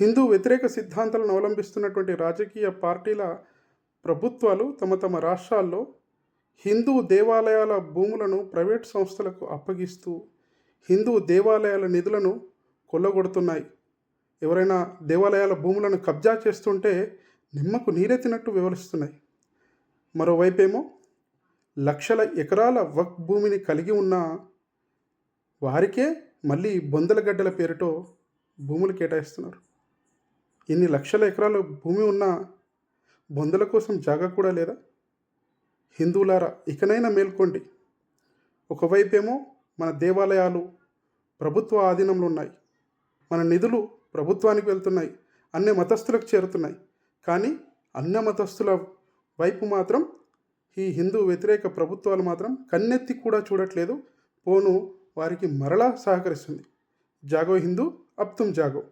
హిందూ వ్యతిరేక సిద్ధాంతాలను అవలంబిస్తున్నటువంటి రాజకీయ పార్టీల ప్రభుత్వాలు తమ తమ రాష్ట్రాల్లో హిందూ దేవాలయాల భూములను ప్రైవేట్ సంస్థలకు అప్పగిస్తూ హిందూ దేవాలయాల నిధులను కొల్లగొడుతున్నాయి. ఎవరైనా దేవాలయాల భూములను కబ్జా చేస్తుంటే నిమ్మకు నీరెత్తినట్టు వివరిస్తున్నాయి. మరోవైపేమో లక్షల ఎకరాల వక్ భూమిని కలిగి ఉన్న వారికే మళ్ళీ బొందల గడ్డల పేరుతో భూములు కేటాయిస్తున్నారు. ఇన్ని లక్షల ఎకరాల భూమి ఉన్నా బొందల కోసం జాగా కూడా లేదా? హిందువులారా ఇకనైనా మేల్కోండి. ఒకవైపేమో మన దేవాలయాలు ప్రభుత్వ ఆధీనంలో ఉన్నాయి. మన నిధులు ప్రభుత్వానికి వెళ్తున్నాయి. అన్ని మతస్థులకు చేరుతున్నాయి. కానీ అన్య మతస్థుల వైపు మాత్రం ఈ హిందూ వ్యతిరేక ప్రభుత్వాలు మాత్రం కన్నెత్తి కూడా చూడట్లేదు. పోను వారికి మరలా సహకరిస్తుంది. జాగో హిందూ అప్తుం జాగో.